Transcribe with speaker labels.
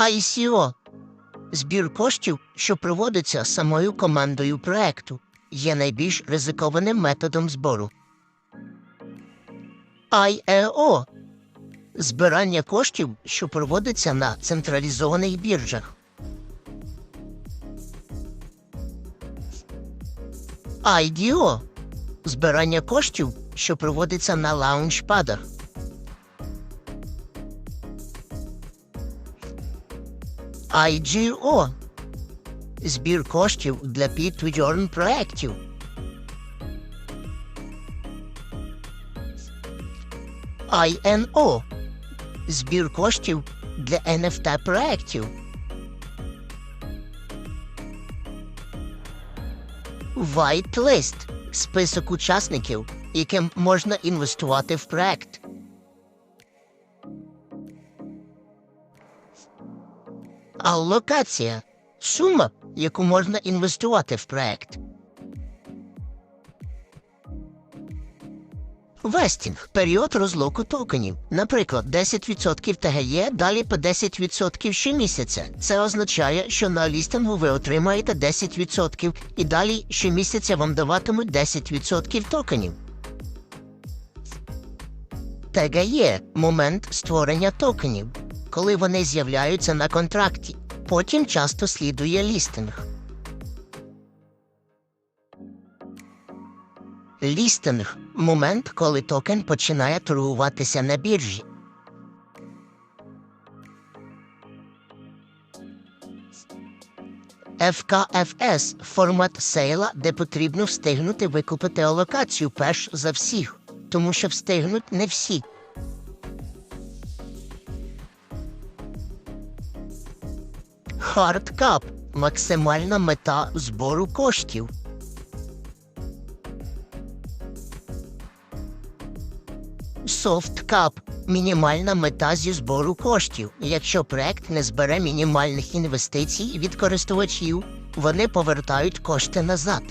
Speaker 1: ICO – збір коштів, що проводиться самою командою проекту, є найбільш ризикованим методом збору. IEO – збирання коштів, що проводиться на централізованих біржах. IDO – збирання коштів, що проводиться на лаунчпадах. IGO – збір коштів для підтверджень проєктів. INO – збір коштів для NFT проєктів. Whitelist – список учасників, яким можна інвестувати в проект. Аллокація – сума, яку можна інвестувати в проект. Вестінг період розлоку токенів. Наприклад, 10% ТГЄ, далі по 10% щомісяця. Це означає, що на лістингу ви отримаєте 10% і далі щомісяця вам даватимуть 10% токенів. ТГЄ момент створення токенів, коли вони з'являються на контракті. Потім часто слідує лістинг. Лістинг момент, коли токен починає торгуватися на біржі. ФКФС формат сейла, де потрібно встигнути викупити алокацію перш за всіх, тому що встигнуть не всі. Хардкап максимальна мета збору коштів. Софткап мінімальна мета зі збору коштів. Якщо проект не збере мінімальних інвестицій від користувачів, вони повертають кошти назад.